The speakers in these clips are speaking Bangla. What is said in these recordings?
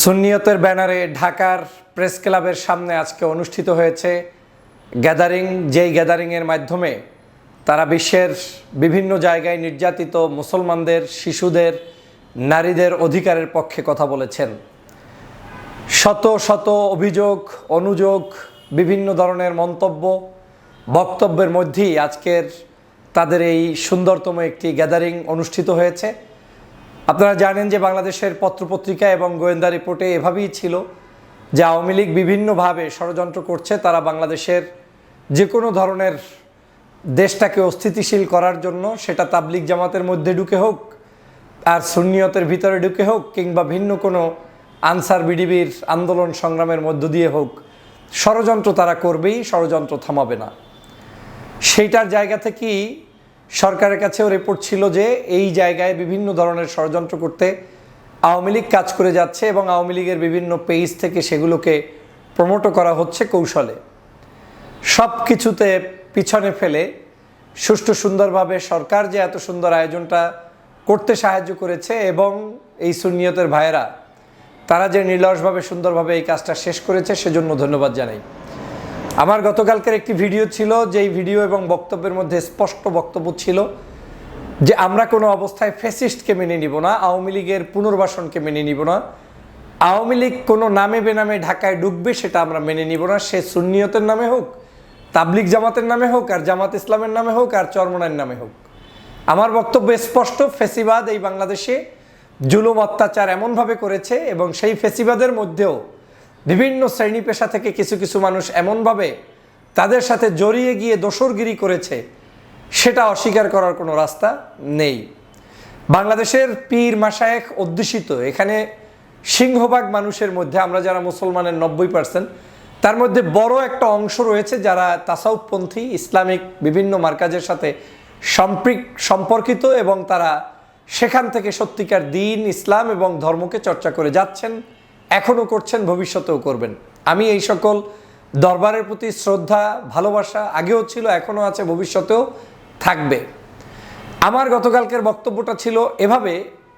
সুন্নিয়তের ব্যানারে ঢাকার প্রেস ক্লাবের সামনে আজকে অনুষ্ঠিত হয়েছে গ্যাদারিং, যেই গ্যাদারিংয়ের মাধ্যমে তারা বিশ্বের বিভিন্ন জায়গায় নির্যাতিত মুসলমানদের, শিশুদের, নারীদের অধিকারের পক্ষে কথা বলেছেন। শত শত অভিযোগ, অনুযোগ, বিভিন্ন ধরনের মন্তব্য, বক্তব্যের মধ্যেই আজকের তাদের এই সুন্দরতম একটি গ্যাদারিং অনুষ্ঠিত হয়েছে। আপনারা জানেন যে বাংলাদেশের পত্রপত্রিকা এবং গোয়েন্দা রিপোর্টে এভাবেই ছিল যে আওয়ামী লীগ বিভিন্নভাবে ষড়যন্ত্র করছে, তারা বাংলাদেশের যে কোনো ধরনের দেশটাকে অস্থিতিশীল করার জন্য সেটা তাবলিগ জামাতের মধ্যে ঢুকে হোক আর সুন্নিয়তের ভিতরে ঢুকে হোক কিংবা ভিন্ন কোনো আনসার বিডিবির আন্দোলন সংগ্রামের মধ্য দিয়ে হোক, ষড়যন্ত্র তারা করবেই, ষড়যন্ত্র থামাবে না। সেইটার জায়গা থেকেই সরকারের কাছেও রিপোর্ট ছিল যে এই জায়গায় বিভিন্ন ধরনের ষড়যন্ত্র করতে আওয়ামী লীগ কাজ করে যাচ্ছে এবং আওয়ামী লীগের বিভিন্ন পেজ থেকে সেগুলোকে প্রমোটও করা হচ্ছে কৌশলে। সব কিছুতে পিছনে ফেলে সুষ্ঠু সুন্দরভাবে সরকার যে এত সুন্দর আয়োজনটা করতে সাহায্য করেছে এবং এই সুনিয়তের ভাইয়েরা, তারা যে নির্লসভাবে সুন্দরভাবে এই কাজটা শেষ করেছে, সেজন্য ধন্যবাদ জানাই। আমার গতকালকের একটি ভিডিও ছিল, যেই ভিডিও এবং বক্তব্যের মধ্যে স্পষ্ট বক্তব্য ছিল যে আমরা কোনো অবস্থায় ফেসিস্টকে মেনে নিব না, আওয়ামী লীগের পুনর্বাসনকে মেনে নিব না। আওয়ামী লীগ কোনো নামে বেনামে ঢাকায় ডুববে সেটা আমরা মেনে নিব না, সে সুন্নিয়তের নামে হোক, তাবলিগ জামাতের নামে হোক, আর জামাত ইসলামের নামে হোক, আর চরমনার নামে হোক। আমার বক্তব্য স্পষ্ট ফেসিবাদ এই বাংলাদেশে জুলুম অত্যাচার এমনভাবে করেছে এবং সেই ফেসিবাদের মধ্যেও বিভিন্ন শ্রেণি পেশা থেকে কিছু কিছু মানুষ এমনভাবে তাদের সাথে জড়িয়ে গিয়ে দোসরগিরি করেছে, সেটা অস্বীকার করার কোনো রাস্তা নেই। বাংলাদেশের পীর মাসায়েক অধ্যুষিত, এখানে সিংহভাগ মানুষের মধ্যে, আমরা যারা মুসলমানের নব্বই পার্সেন্ট তার মধ্যে বড় একটা অংশ রয়েছে যারা তাসাউপপন্থী ইসলামিক বিভিন্ন মার্কাজের সাথে সম্পর্কিত এবং তারা সেখান থেকে সত্যিকার দিন, ইসলাম এবং ধর্মকে চর্চা করে যাচ্ছেন। এখনও করছেন, ভবিষ্যতেও করবেন। আমি এই সকল দরবারের প্রতি শ্রদ্ধা, ভালোবাসা আগেও ছিল, এখনও আছে, ভবিষ্যতেও থাকবে। আমার গতকালকের বক্তব্যটা ছিল এভাবে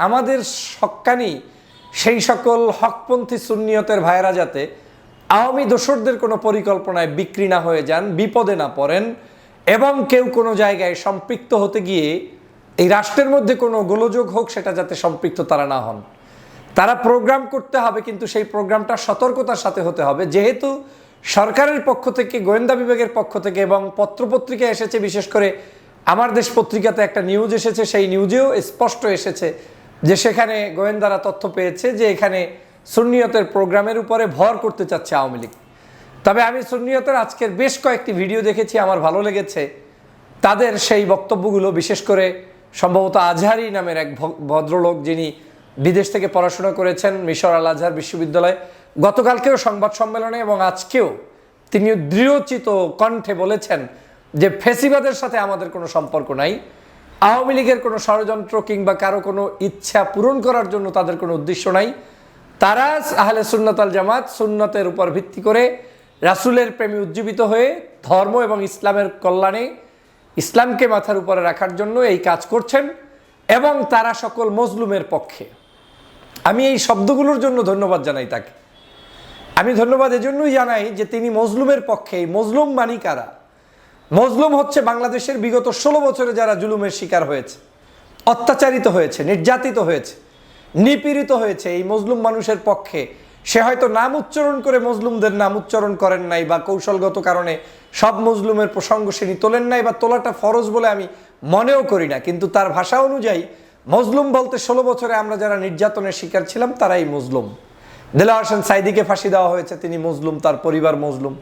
আমাদের সক্কানি সেই সকল হকপন্থী সুন্নিয়তের ভাইয়েরা যাতে আওয়ামী দোসরদের কোনো পরিকল্পনায় বিক্রি না হয়ে যান, বিপদে না পড়েন, এবং কেউ কোনো জায়গায় সম্পৃক্ত হতে গিয়ে এই রাষ্ট্রের মধ্যে কোনো গোলযোগ হোক, সেটা যাতে সম্পৃক্ত তারা না হন। তারা প্রোগ্রাম করতে হবে, কিন্তু সেই প্রোগ্রামটা সতর্কতার সাথে হতে হবে। যেহেতু সরকারের পক্ষ থেকে, গোয়েন্দা বিভাগের পক্ষ থেকে এবং পত্রপত্রিকা এসেছে, বিশেষ করে আমার দেশ পত্রিকাতে একটা নিউজ এসেছে, সেই নিউজেও স্পষ্ট এসেছে যে সেখানে গোয়েন্দারা তথ্য পেয়েছে যে এখানে সুন্নিয়তের প্রোগ্রামের উপরে ভর করতে চাচ্ছে আওয়ামী লীগ। তবে আমি সুন্নিয়তের আজকের বেশ কয়েকটি ভিডিও দেখেছি, আমার ভালো লেগেছে। তাদের সেই বক্তব্যগুলো, বিশেষ করে সম্ভবত আজহারি নামের এক ভদ্রলোক যিনি বিদেশ থেকে পড়াশোনা করেছেন মিশর আল আজহার বিশ্ববিদ্যালয়। গতকালকেও সংবাদ সম্মেলনে এবং আজকেও তিনি দৃঢ়চিত কণ্ঠে বলেছেন যে ফেসিবাদের সাথে আমাদের কোনো সম্পর্ক নাই। আওয়ামী লীগের কোনো ষড়যন্ত্র কিংবা কারও কোনো ইচ্ছা পূরণ করার জন্য তাদের কোনো উদ্দেশ্য নাই। তারা আহলে সুন্নত আল জামাত সুন্নতের উপর ভিত্তি করে রাসূলের প্রেমে উজ্জীবিত হয়ে ধর্ম এবং ইসলামের কল্যাণে ইসলামকে মাথার উপরে রাখার জন্য এই কাজ করছেন এবং তারা সকল মজলুমের পক্ষে। আমি এই শব্দগুলোর জন্য ধন্যবাদ জানাই তাকে। আমি ধন্যবাদ এজন্যই জানাই যে তিনি মজলুমের পক্ষে মজলুম মানি কারা? মজলুম হচ্ছে বাংলাদেশের বিগত ষোলো বছরে যারা জুলুমের শিকার হয়েছে, অত্যাচারিত হয়েছে, নির্যাতিত হয়েছে, নিপীড়িত হয়েছে এই মজলুম মানুষের পক্ষে। সে হয়তো নাম উচ্চারণ করে মজলুমদের নাম উচ্চারণ করেন নাই বা কৌশলগত কারণে সব মজলুমের প্রসঙ্গ তিনি তোলেন নাই বা তোলাটা ফরজ বলে আমি মনেও করি না। কিন্তু তার ভাষা অনুযায়ী মজলুম বলতে ষোলো বছরে আমরা যারা নির্যাতনের শিকার ছিলাম, তারাই মজলুম। দেলা হোসেন সাইদিকে ফাঁসি দেওয়া হয়েছে, তিনি মজলুম, তার পরিবার মজলুম।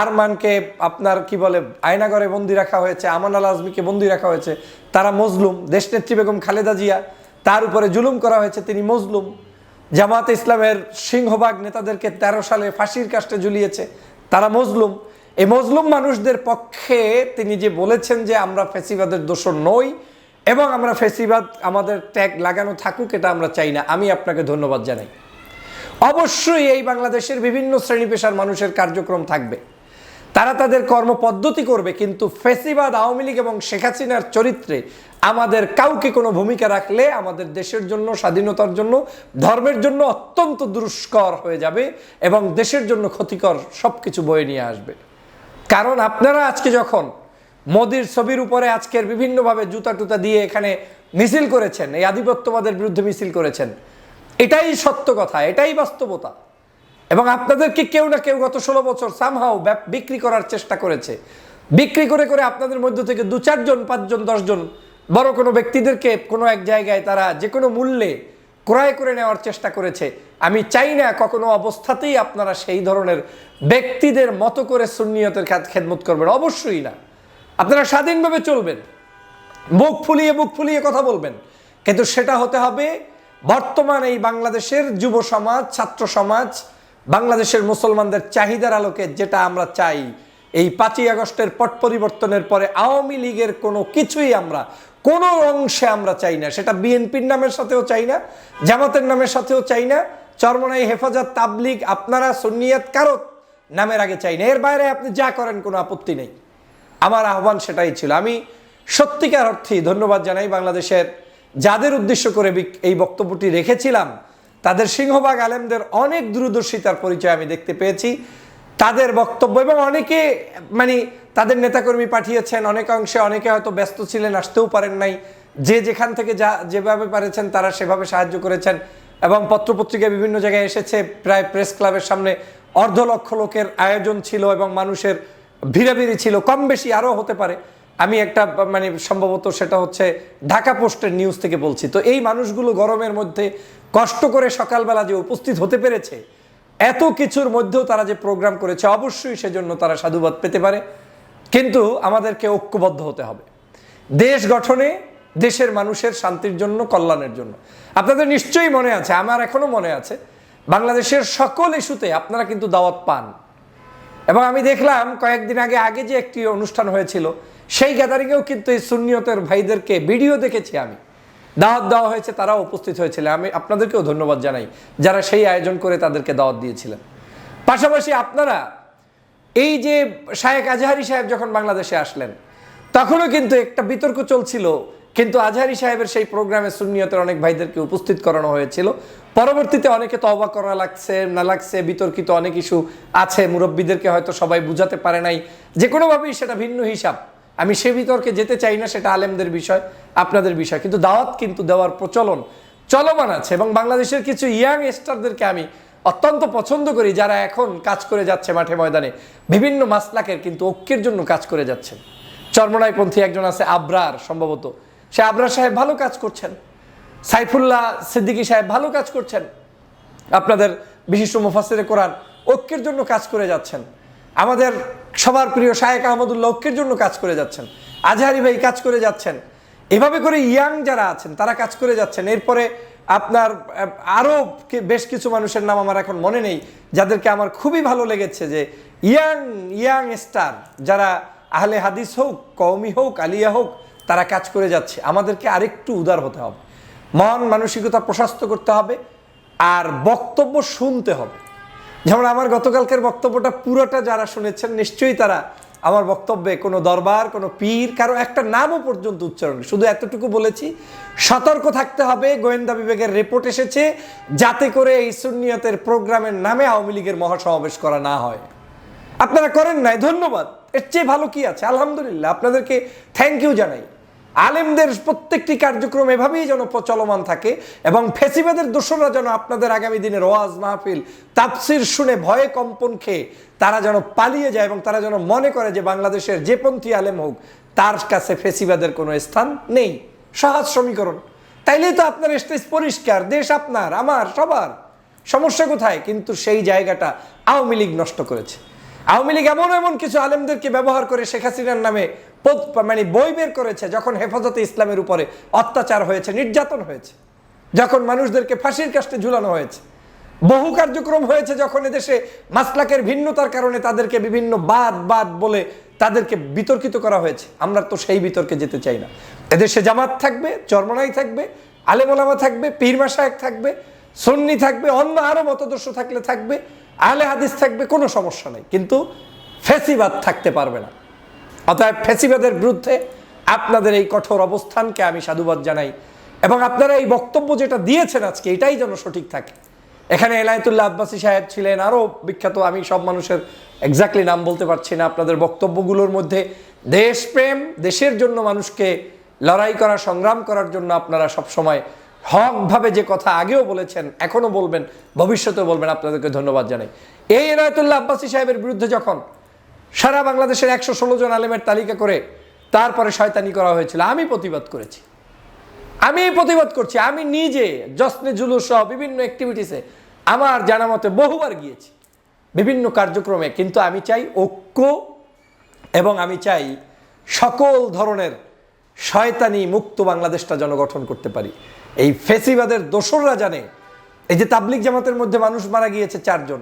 আরমানকে আপনার কি বলে আয়নাগরে বন্দি রাখা হয়েছে, আমান আল আজমিকে বন্দি রাখা হয়েছে, তারা মজলুম। দেশনেত্রী বেগম খালেদা জিয়া, তার উপরে জুলুম করা হয়েছে, তিনি মজলুম। জামাত ইসলামের সিংহবাগ নেতাদেরকে তেরো সালে ফাঁসির কাষ্টে ঝুলিয়েছে, তারা মজলুম। এই মজলুম মানুষদের পক্ষে তিনি যে বলেছেন যে আমরা ফেসিবাদের দোষর নই এবং আমরা ফেসিবাদ, আমাদের ট্যাগ লাগানো থাকুক, এটা আমরা চাই না। আমি আপনাকে ধন্যবাদ জানাই। অবশ্যই এই বাংলাদেশের বিভিন্ন শ্রেণি পেশার মানুষের কার্যক্রম থাকবে। তারা তাদের কর্মপদ্ধতি করবে, কিন্তু ফেসিবাদ, আওয়ামী লীগ এবং শেখ হাসিনার চরিত্রে আমাদের কাউকে কোনো ভূমিকা রাখলে আমাদের দেশের জন্য, স্বাধীনতার জন্য, ধর্মের জন্য অত্যন্ত দুষ্কর হয়ে যাবে এবং দেশের জন্য ক্ষতিকর সব কিছু বয়ে নিয়ে আসবে। কারণ আপনারা আজকে যখন মোদির ছবির উপরে আজকের বিভিন্নভাবে জুতা টুতা দিয়ে এখানে মিছিল করেছেন, এই আধিপত্যবাদের বিরুদ্ধে মিছিল করেছেন। এটাই সত্য কথা, এটাই বাস্তবতা। এবং আপনাদেরকে কেউ না কেউ গত ষোলো বছর সামহাও বিক্রি করার চেষ্টা করেছে। বিক্রি করে করে আপনাদের মধ্য থেকে দু চারজন, পাঁচজন, দশজন বড় কোনো ব্যক্তিদেরকে কোনো এক জায়গায় তারা যে কোনো মূল্যে ক্রয় করে নেওয়ার চেষ্টা করেছে। আমি চাই না কখনো অবস্থাতেই আপনারা সেই ধরনের ব্যক্তিদের মতো করে সুন্নিয়তের খেদমত করবেন, অবশ্যই না। আপনারা স্বাধীনভাবে চলবেন। বুক ফুলিয়ে বুক ফুলিয়ে কথা বলবেন। কিন্তু সেটা হতে হবে বর্তমান এই বাংলাদেশের যুব সমাজ, ছাত্র সমাজ, বাংলাদেশের মুসলমানদের চাহিদার আলোকে যেটা আমরা চাই। এই পাঁচই আগস্টের পট পরিবর্তনের পরে আওয়ামী লীগের কোনো কিছুই আমরা, কোনো অংশে আমরা চাই না। সেটা বিএনপির নামের সাথেও চাই না, জামাতের নামের সাথেও চাই না। চরমনাই হেফাজত তাবলিগ আপনারা সুন্নিয়াত কারত নামের আগে চাই না। এর বাইরে আপনি যা করেন কোনো আপত্তি নেই। আমার আহ্বান সেটাই ছিল। আমি সত্যিকার অর্থেই ধন্যবাদ জানাই বাংলাদেশের যাদের উদ্দেশ্য করে এই বক্তব্যটি রেখেছিলাম। তাদের সিংহভাগ আলেমদের অনেক দূরদর্শিতার পরিচয় আমি দেখতে পেয়েছি। তাদের বক্তব্য এবং অনেকে মানে তাদের নেতাকর্মী পাঠিয়েছেন, অনেক অংশে অনেকে হয়তো ব্যস্ত ছিলেন, আসতেও পারেন নাই। যে যেখান থেকে যা, যেভাবে পারেছেন তারা সেভাবে সাহায্য করেছেন এবং পত্রপত্রিকায় বিভিন্ন জায়গায় এসেছে। প্রায় প্রেস ক্লাবের সামনে অর্ধ লক্ষ লোকের আয়োজন ছিল এবং মানুষের ভিড়াভিড়ি ছিল, কম বেশি আরও হতে পারে। আমি একটা মানে সম্ভবত সেটা হচ্ছে ঢাকা পোস্টের নিউজ থেকে বলছি। তো এই মানুষগুলো গরমের মধ্যে কষ্ট করে সকালবেলা যে উপস্থিত হতে পেরেছে, এত কিছুর মধ্যেও তারা যে প্রোগ্রাম করেছে, অবশ্যই সেজন্য তারা সাধুবাদ পেতে পারে। কিন্তু আমাদেরকে ঐক্যবদ্ধ হতে হবে। দেশ গঠনে দেশের মানুষের শান্তির জন্য, কল্যাণের জন্য। আপনাদের নিশ্চয়ই মনে আছে, আমার এখনও মনে আছে, বাংলাদেশের সকল ইস্যুতে আপনারা কিন্তু দাওয়াত পান। এবং আমি দেখলাম কয়েকদিন আগে আগে যে একটি অনুষ্ঠান হয়েছিল, সেই গ্যাদারিংয়েও কিন্তু এই সুন্নিয়তের ভাইদেরকে ভিডিও দেখেছি আমি। দাওয়াত দেওয়া হয়েছে, তারাও উপস্থিত হয়েছিল আমি আপনাদেরকেও ধন্যবাদ জানাই, যারা সেই আয়োজন করে তাদেরকে দাওয়াত দিয়েছিলেন। পাশাপাশি আপনারা, এই যে শায়েক আজহারি সাহেব যখন বাংলাদেশে আসলেন, তখনও কিন্তু একটা বিতর্ক চলছিল কিন্তু আজহারি সাহেবের সেই প্রোগ্রামে সুন্নিয়তের অনেক ভাইদেরকে উপস্থিত করানো হয়েছিল। পরবর্তীতে অনেকে তওবা করা লাগছে, না লাগছে, বিতর্কিত অনেক ইস্যু আছে, মুরব্বীদেরকে হয়তো সবাই বুঝাতে পারে নাই। যে কোনোভাবেই সেটা ভিন্ন হিসাব। আমি সে বিতর্কে যেতে চাই না, সেটা আলেমদের বিষয়, আপনাদের বিষয়। কিন্তু দাওয়াত কিন্তু দেওয়ার প্রচলন চলমান আছে এবং বাংলাদেশের কিছু ইয়াং স্টারদেরকে আমি অত্যন্ত পছন্দ করি, যারা এখন কাজ করে যাচ্ছে মাঠে ময়দানে। বিভিন্ন মাসলাকের কিন্তু ঐক্যের জন্য কাজ করে যাচ্ছেন। চর্মনাইপন্থী একজন আছে আবরার, সম্ভবত। সে আবরার সাহেব ভালো কাজ করছেন। সাইফুল্লাহ সিদ্দিকী সাহেব ভালো কাজ করছেন। আপনাদের বিশিষ্ট মুফাসিরে কোরআন ঐক্যের জন্য কাজ করে যাচ্ছেন। আমাদের সবার প্রিয় শায়েক আহমদুল্লাহ ঐক্যের জন্য কাজ করে যাচ্ছেন। আজহারি ভাই কাজ করে যাচ্ছেন। এভাবে করে ইয়াং যারা আছেন, তারা কাজ করে যাচ্ছেন। এরপরে আপনার আরও বেশ কিছু মানুষের নাম আমার এখন মনে নেই, যাদেরকে আমার খুবই ভালো লেগেছে যে ইয়াং ইয়াং স্টার, যারা আহলে হাদিস হোক, কওমি হোক, আলিয়া হোক তারা কাজ করে যাচ্ছে। আমাদেরকে আরেকটু উদার হতে হবে। মন মানসিকতা প্রশস্ত করতে হবে আর বক্তব্য শুনতে হবে। যেমন আমার গতকালকের বক্তব্যটা পুরোটা যারা শুনেছেন, নিশ্চয়ই তারা আমার বক্তব্যে কোনো দরবার, কোনো পীর, কারও একটা নামও পর্যন্ত উচ্চারণ শুধু এতটুকু বলেছি, সতর্ক থাকতে হবে। গোয়েন্দা বিভাগের রিপোর্ট এসেছে যাতে করে এই সুনিয়তের প্রোগ্রামের নামে আওয়ামী লীগের মহাসমাবেশ করা না হয়। আপনারা করেন নাই, ধন্যবাদ। এর চেয়ে ভালো কি আছে? আলহামদুলিল্লাহ, আপনাদেরকে থ্যাংক ইউ জানাই। আলেমদের প্রত্যেকটি কার্যক্রম এভাবেই যেন চলমান থাকে এবং ফেসিবাদের দোসররা যেন আপনাদের আগামী দিনের ওয়াজ মাহফিল তাপসির শুনে ভয়ে কম্পন খেয়ে তারা যেন পালিয়ে যায় এবং তারা যেন মনে করে যে বাংলাদেশের যে পন্থী আলেম হোক, তার কাছে ফেসিবাদের কোনো স্থান নেই। সহজ সমীকরণ। তাইলেই তো আপনার স্টেজ পরিষ্কার, দেশ আপনার, আমার, সবার। সমস্যা কোথায়? কিন্তু সেই জায়গাটা আওয়ামী লীগ নষ্ট করেছে। আওয়ামী লীগ এমন এমন কিছু আলেমদেরকে ব্যবহার করে শেখ হাসিনার নামে মানে বই বের করেছে যখন হেফাজতে ইসলামের উপরে অত্যাচার হয়েছে, নির্যাতন হয়েছে, যখন মানুষদেরকে ফাঁসির কাস্টে ঝুলানো হয়েছে। বহু কার্যক্রম হয়েছে যখন এদেশে মাসলাকের ভিন্নতার কারণে তাদেরকে বিভিন্ন বাদ বাদ বলে তাদেরকে বিতর্কিত করা হয়েছে। আমরা তো সেই বিতর্কে যেতে চাই না। এদেশে জামাত থাকবে, চরমনাই থাকবে আলেমোলামা থাকবে, পীর মাসায়েক থাকবে, সন্নি থাকবে, অন্য আরও মতদর্শ থাকলে থাকবে আলে হাদিস থাকবে, কোনো সমস্যা নেই। কিন্তু ফেসিবাদ থাকতে পারবে না। অতএব ফেসিবাদের বিরুদ্ধে আপনাদের এই কঠোর অবস্থানকে আমি সাধুবাদ জানাই। এবং আপনারা এই বক্তব্য যেটা দিয়েছেন আজকে, এটাই যেন সঠিক থাকে। এখানে এলায়তুল্লাহ আব্বাসী সাহেব ছিলেন আরও বিখ্যাত, আমি সব মানুষের এক্স্যাক্টলি নাম বলতে পারছি না, আপনাদের বক্তব্যগুলোর মধ্যে দেশপ্রেম, দেশের জন্য মানুষকে লড়াই করা, সংগ্রাম করার জন্য আপনারা সবসময় হকভাবে যে কথা আগেও বলেছেন, এখনও বলবেন, ভবিষ্যতেও বলবেন, আপনাদেরকে ধন্যবাদ জানাই। এই এনায়তুল্লাহ আব্বাসী সাহেবের বিরুদ্ধে যখন সারা বাংলাদেশের একশো ষোলো জন আলেমের তালিকা করে তারপরে শয়তানি করা হয়েছিল। আমি প্রতিবাদ করেছি। আমি প্রতিবাদ করছি। আমি নিজে জশ্নে জুলুস সহ বিভিন্ন অ্যাক্টিভিটিসে আমার জানা মতে বহুবার গিয়েছি। বিভিন্ন কার্যক্রমে। কিন্তু আমি চাই ঐক্য এবং আমি চাই সকল ধরনের শয়তানি মুক্ত বাংলাদেশটা জনগঠন করতে পারি। এই ফেসিবাদের দোসররা জানে, এই যে তাবলিক জামাতের মধ্যে মানুষ মারা গিয়েছে চারজন।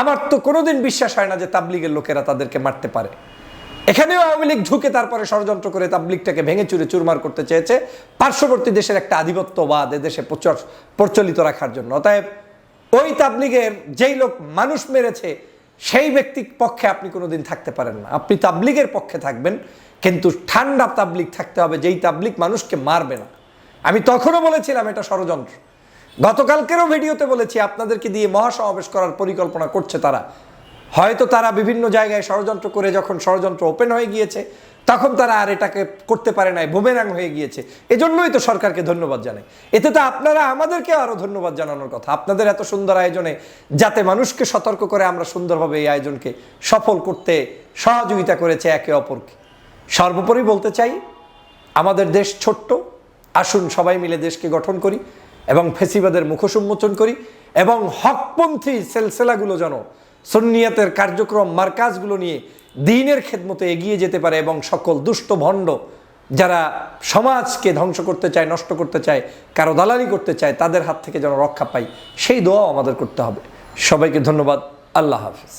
আমার তো কোনোদিন বিশ্বাস হয় না যে তাবলিগের লোকেরা তাদেরকে মারতে পারে। এখানেও আওয়ামী লীগ ঢুকে তারপরে ষড়যন্ত্র করে তাবলিগটাকে ভেঙে চুরে চুরমার করতে চেয়েছে। পার্শ্ববর্তী দেশের একটা আধিপত্যবাদ এদেশে প্রচলিত রাখার জন্য। অতএব ওই তাবলিগের যেই লোক মানুষ মেরেছে, সেই ব্যক্তির পক্ষে আপনি কোনোদিন থাকতে পারেন না। আপনি তাবলিগের পক্ষে থাকবেন, কিন্তু ঠান্ডা তাবলিগ থাকতে হবে, যেই তাবলিগ মানুষকে মারবে না। আমি তখনও বলেছিলাম এটা ষড়যন্ত্র। গতকালকেরও ভিডিওতে বলেছি, আপনাদেরকে দিয়ে মহাসমাবেশ করার পরিকল্পনা করছে তারা। হয়তো তারা বিভিন্ন জায়গায় ষড়যন্ত্র করে যখন ষড়যন্ত্র ওপেন হয়ে গিয়েছে, তখন তারা আর এটাকে করতে পারে নাই বুমেরাং হয়ে গিয়েছে। এজন্যই তো সরকারকে ধন্যবাদ জানাই। এতে তো আপনারা আমাদেরকে আরও ধন্যবাদ জানানোর কথা। আপনাদের এত সুন্দর আয়োজনে যাতে মানুষকে সতর্ক করে আমরা সুন্দরভাবে এই আয়োজনকে সফল করতে সহযোগিতা করেছে একে অপরকে। সর্বোপরি বলতে চাই, আমাদের দেশ ছোট্ট। আসুন সবাই মিলে দেশকে গঠন করি। এবং ফেসিবাদের মুখোশ উন্মোচন করি এবং হকপন্থী সেলসেলাগুলো যেন সন্নিয়াতের কার্যক্রম মার্কাজগুলো নিয়ে দিনের খেদমতে এগিয়ে যেতে পারে এবং সকল দুষ্ট ভণ্ড যারা সমাজকে ধ্বংস করতে চায়, নষ্ট করতে চায়, কারও দালালি করতে চায়, তাদের হাত থেকে যেন রক্ষা পাই, সেই দোয়াও আমাদের করতে হবে। সবাইকে ধন্যবাদ। আল্লাহ হাফিজ।